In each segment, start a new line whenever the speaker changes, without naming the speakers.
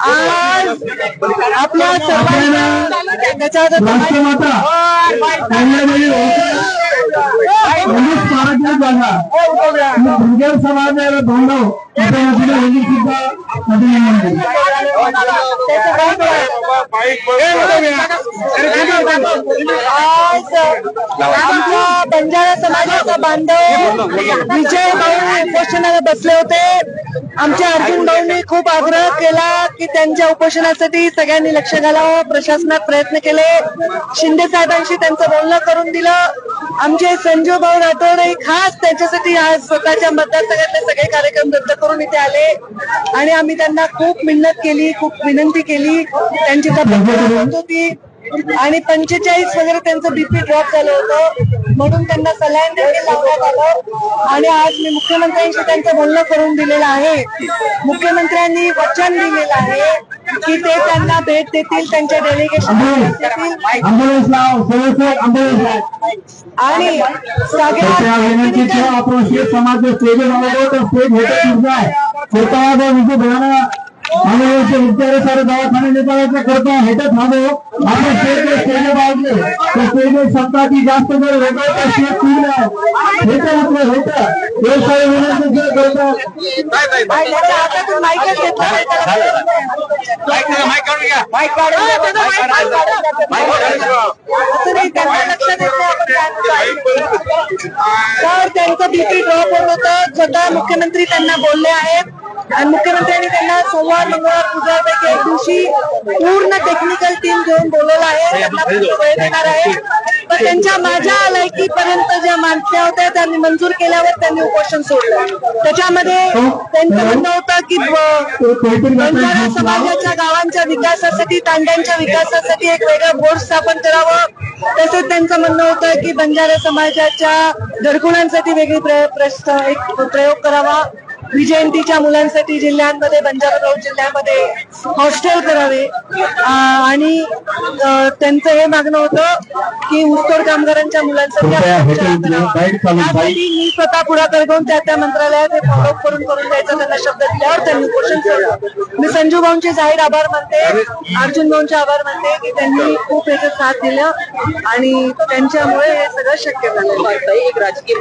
आज आपल्या सर्वांना त्याच्यात
समाज बांधव त्याच्या वतीने सुद्धा
आज आमच्या बंजारा समाजाचा बांधव विजय भाऊ उपोषणाला बसले होते आमच्या अर्जुन भाऊंनी खूप आग्रह केला की त्यांच्या उपोषणासाठी सगळ्यांनी लक्ष घालावं. प्रशासनात प्रयत्न केले. शिंदे साहेबांशी त्यांचं बोलणं करून दिलं. आमचे संजू भाऊ राठोड खास त्यांच्यासाठी आज स्वतःच्या मतदारसंघातले सगळे कार्यक्रम रद्द करून इथे आले. आणि आम्ही त्यांना खूप मेहनत केली खूप विनंती केली. त्यांची तब्येत होत होती. आणि पंचेचाळीस वगैरे त्यांचं बीपी ड्रॉप झालं होतं. म्हणून त्यांना सलाईन देखील लावण्यात आलं. आणि आज मी मुख्यमंत्र्यांशी त्यांचं बोलणं करून दिलेलं आहे. मुख्यमंत्र्यांनी वचन दिलेलं आहे की ते त्यांना भेट देतील त्यांच्या डेलिगेशन आणि
समाज स्टेज तर स्टेज आम्ही सारे दवाखाने नेताचा करतो हेटत थांबव आपण स्टेज स्टेज बाळगले तर स्टेज समजा की जास्त जर वेगळं स्टेज तुडलं हेट जर
तर त्यांचं बीपी ड्रॉप होत होतं. स्वतः मुख्यमंत्री त्यांना बोलले आहेत. आणि मुख्यमंत्र्यांनी त्यांना सोमवार मंगळवार बुधवारपैकी एक दिवशी पूर्ण टेक्निकल टीम घेऊन बोलवलं आहे. त्यांना पूर्ण वेळ देणार आहे. पण त्यांच्या माझ्या लायकीपर्यंत ज्या मागण्या होत्या त्यांनी मंजूर केल्यावर त्यांनी उपोषण सोडलं. त्याच्यामध्ये त्यांचं म्हणणं होतं की बंजारा समाजाच्या गावांच्या विकासासाठी तांड्यांच्या विकासासाठी एक वेगळं बोर्ड स्थापन करावं. तसेच त्यांचं म्हणणं होतं की बंजारा समाजाच्या घरकुलांसाठी वेगळी प्र- प्रश्न एक प्रयोग करावा. विजयंतीच्या मुलांसाठी जिल्ह्यांमध्ये बंजारा जिल्ह्यामध्ये हॉस्टेल करावे. आ, आणि त्यांचं हे मागणं होतं की ऊसतोड कामगारांच्या मुलांसाठी. मी स्वतः पुढाकार घेऊन त्या त्या मंत्रालयात हे फॉलोअप करून करून द्यायचा त्यांना शब्द दिल्यावर त्यांनी उपोषण सोडलं मी संजू भाऊंचे जाहीर आभार मानते. अर्जुन भाऊंचे आभार मानते की त्यांनी खूप याच्यात साथ दिलं आणि त्यांच्यामुळे हे सगळं शक्य झालं.
एक राजकीय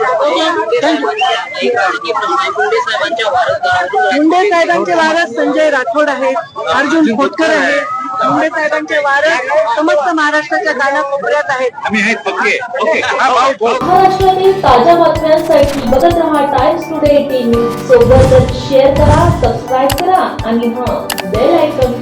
एक राजकीय प्रश्न
मुंडे साहेबांचे वारस संजय राठोड आहेत अर्जुन खोटकर आहेत. मुंडे साहेबांचे वारस समस्त महाराष्ट्राच्या कानाकोपऱ्यात आहेत.
आम्ही आहेत पक्के. ओके. हा भाऊ
महाराष्ट्रातील ताज्या बातम्यांसाठी बघत रहा टाइम्स टुडे टीव्ही सोबतच शेअर करा सबस्क्राईब करा आणि हां बेल आयकॉन